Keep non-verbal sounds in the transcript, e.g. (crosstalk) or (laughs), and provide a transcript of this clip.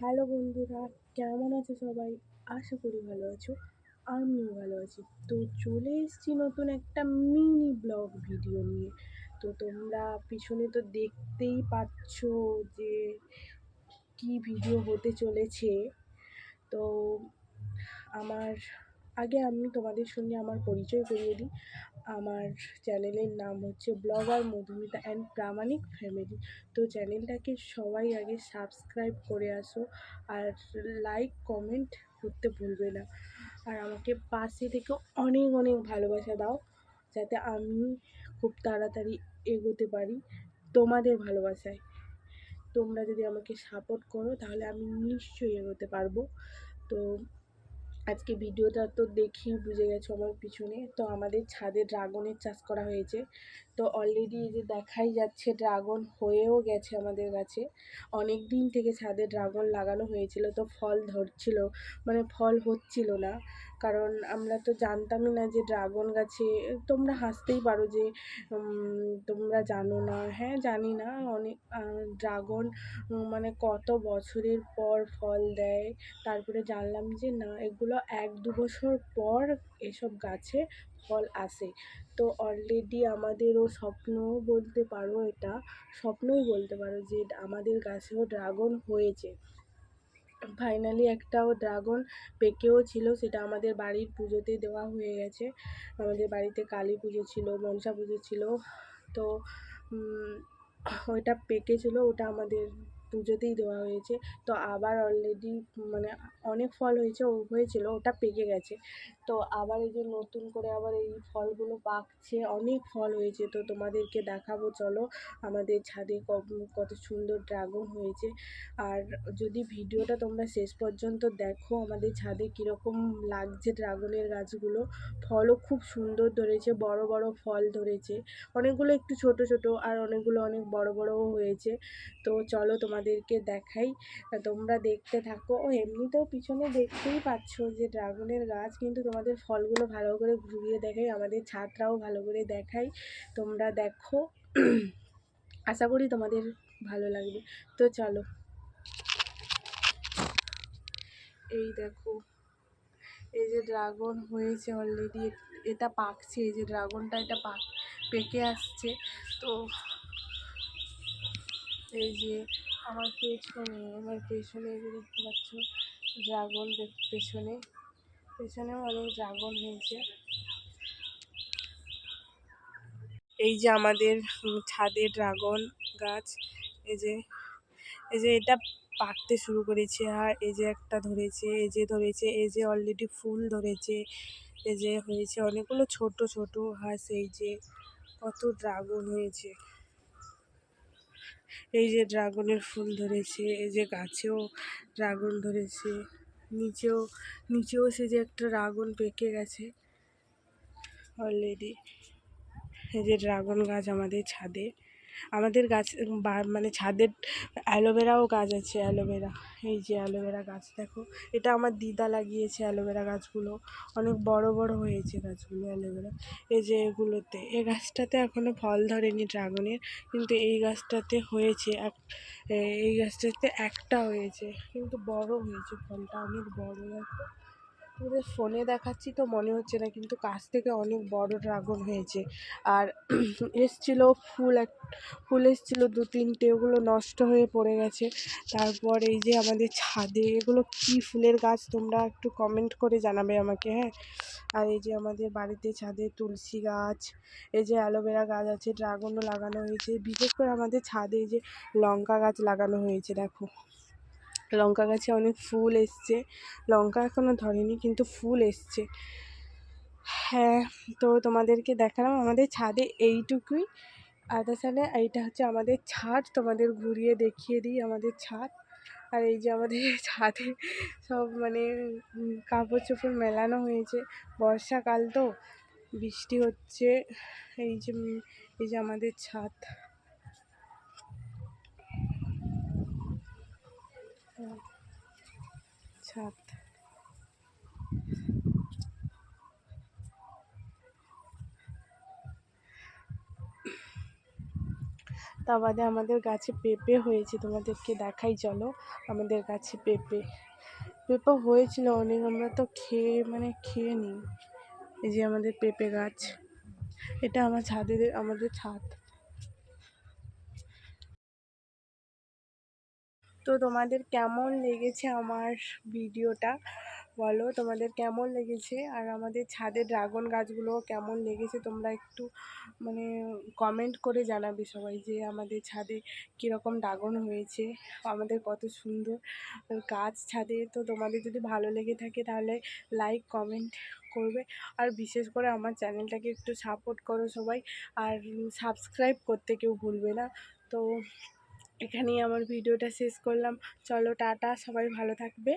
Hello বন্ধুরা, কেমন আছে সবাই? আশা করি ভালো আছো, আমিও ভালো আছি। তো চলে এসেছি নতুন একটা মিনি ব্লগ ভিডিও নিয়ে। তো তোমরা পিছনে তো দেখতেই পাচ্ছ যে কি ভিডিও হতে চলেছে। তো আমার আগে আমি তোমাদের সঙ্গে আমার পরিচয় করিয়ে দিই। আমার চ্যানেলের নাম হচ্ছে blogger Madhumita and Pramanik family তো চ্যানেলটাকে সবাই আগে সাবস্ক্রাইব করে আসো আর লাইক কমেন্ট করতে ভুলবে না। আর আমাকে পাশে থেকে অনেক অনেক ভালোবাসা দাও যাতে আমি খুব তাড়াতাড়ি এগোতে পারি তোমাদের ভালোবাসায়। তোমরা যদি আমাকে সাপোর্ট করো তাহলে আমি নিশ্চয়ই এগোতে পারব। তো আজকে ভিডিওটা তো দেখেই বুঝে গেছো আমার পিছনে। তো আমাদের ছাদে ড্রাগনের চাষ করা হয়েছে। তো অলরেডি এই যে দেখাই যাচ্ছে ড্রাগন হয়েও গেছে আমাদের গাছে। অনেক দিন থেকে ছাদে ড্রাগন লাগানো হয়েছিল, তো ফল ধরছিল। মানে ফল হচ্ছিল না। কারণ আমরা তো জানতামই না যে ড্রাগন গাছে, তোমরা হাসতেই পারো যে তোমরা জানো না। হ্যাঁ জানি না। অনেক ড্রাগন মানে কত বছরের পর ফল দেয়। তারপরে জানলাম যে না, এগুলো এক দু বছর পর এসব গাছে ফল আসে। তো অলরেডি আমাদেরও স্বপ্ন বলতে পারো এটা, স্বপ্নই বলতে পারো যে আমাদের গাছেও ড্রাগন হয়েছে। ফাইনালি একটাও ড্রাগন পেকেও ছিল, সেটা আমাদের বাড়ির পুজোতে দেওয়া হয়ে গেছে। আমাদের বাড়িতে কালী পুজো ছিল, মনসা পুজো ছিল। তো ওইটা পেকেছিল, ওটা আমাদের পুজোতেই দেওয়া হয়েছে। তো আবার অলরেডি মানে অনেক ফল হয়েছে, ও হয়েছিল, ওটা পেকে গেছে। তো আবার এই যে নতুন করে আবার এই ফলগুলো পাকছে, অনেক ফল হয়েছে। তো তোমাদেরকে দেখাবো, চলো। আমাদের ছাদে কত সুন্দর ড্রাগন হয়েছে। আর যদি ভিডিওটা তোমরা শেষ পর্যন্ত দেখো, আমাদের ছাদে কীরকম লাগছে ড্রাগনের গাছগুলো, ফলও খুব সুন্দর ধরেছে, বড় বড় ফল ধরেছে। অনেকগুলো একটু ছোট ছোট, আর অনেকগুলো অনেক বড় বড়ও হয়েছে। তো চলো তোমাদেরকে দেখাই। তোমরা দেখতে থাকো। ও, এমনিতেও পিছনে দেখতেই পাচ্ছ যে ড্রাগনের গাছ, কিন্তু তোমাদের ফলগুলো ভালো করে ঘুরিয়ে দেখাই, আমাদের ছাদটাও ভালো করে দেখাই। তোমরা দেখো। আশা করি তোমাদের ভালো লাগবে। তো চলো। এই দেখো। এই যে ড্রাগন হয়েছে অলরেডি এটা পাকছে, এই যে ড্রাগনটা এটা পাক, পেকে আসছে। তো এই যে আমার পেছনে আমার পেছনে যে দেখতে পাচ্ছ, ড্রাগন পেছনে, পেছনেও অনেক ড্রাগন হয়েছে। এই যে আমাদের ছাদে ড্রাগন গাছ, এই যে এই যে এটা পাকতে শুরু করেছে, আর এই যে একটা ধরেছে, এই যে ধরেছে, এই যে অলরেডি ফুল ধরেছে, এই যে হয়েছে অনেকগুলো ছোট ছোট হাঁস এই যে কত ড্রাগন হয়েছে। এই যে ড্রাগনের ফুল ধরেছে, এই যে গাছেও ড্রাগন ধরেছে, নিচেও নিচেও সে যে একটা ড্রাগন পেকে গেছে অলরেডি এই যে ড্রাগন গাছ আমাদের ছাদে। আমাদের গাছ মানে ছাদের অ্যালোভেরাও গাছ আছে, অ্যালোভেরা। এই যে অ্যালোভেরা গাছ, দেখো। এটা আমার দিদা লাগিয়েছে অ্যালোভেরা গাছগুলো। অনেক বড় বড় হয়েছে গাছগুলো অ্যালোভেরা। এই যে এগুলোতে এই গাছটাতে এখনও ফল ধরেনি ড্রাগনের, কিন্তু এই গাছটাতে হয়েছে এক এই গাছটাতে একটা হয়েছে। কিন্তু বড় হয়েছে ফলটা, অনেক বড়, দেখো। তোমাদের ফোনে দেখাচ্ছি তো মনে হচ্ছে না, কিন্তু কাছ থেকে অনেক বড় ড্রাগন হয়েছে। আর (clears throat) এসছিলো ফুল এক, ফুল এসছিলো দু তিনটে, ওগুলো নষ্ট হয়ে পড়ে গেছে। তারপর এই যে আমাদের ছাদে, এগুলো কী ফুলের গাছ তোমরা একটু কমেন্ট করে জানাবে আমাকে হ্যাঁ? আর এই যে আমাদের বাড়িতে ছাদে তুলসী গাছ, এই যে অ্যালোভেরা গাছ আছে, ড্রাগনও লাগানো হয়েছে। বিশেষ করে আমাদের ছাদে এই যে লঙ্কা গাছ লাগানো হয়েছে, দেখো। লঙ্কা গাছে অনেক ফুল এসছে। লঙ্কা এখনও ধরেনি, কিন্তু ফুল এসছে। হ্যাঁ তো তোমাদেরকে দেখালাম আমাদের ছাদে এইটুকুই। তাছাড়া এইটা হচ্ছে আমাদের ছাদ, তোমাদের ঘুরিয়ে দেখিয়ে দিই আমাদের ছাদ। আর এই যে আমাদের (laughs) ছাদে সব মানে কাপড় চোপড় মেলানো হয়েছে। বর্ষাকাল তো, বৃষ্টি হচ্ছে, এই যে এই যে আমাদের ছাদ। ছাদ। তা বাদে আমাদের গাছে পেঁপে হয়েছে, তোমাদেরকে দেখাই, চলো। আমাদের গাছে পেঁপে। পেঁপে হয়েছিল অনেক, আমরা তো খেয়ে মানে খেয়ে নিই। এই যে আমাদের পেঁপে গাছ। এটা আমার ছাদের, আমাদের ছাদ। তো তোমাদের কেমন লেগেছে আমার ভিডিওটা? বলো, তোমাদের কেমন লেগেছে? আর আমাদের ছাদের ড্রাগন গাছগুলো কেমন লেগেছে তোমরা একটু মানে কমেন্ট করে জানাবে সবাই যে আমাদের ছাদে কীরকম ড্রাগন হয়েছে, আমাদের কত সুন্দর গাছ ছাদে। তো তোমাদের যদি ভালো লেগে থাকে তাহলে লাইক কমেন্ট করবে। আর বিশেষ করে আমার চ্যানেলটাকে একটু সাপোর্ট করো সবাই। আর সাবস্ক্রাইব করতে কেউ ভুলবে না। তো এখানেই আমার ভিডিওটা শেষ করলাম। চলো টাটা সবাই ভালো থাকবে।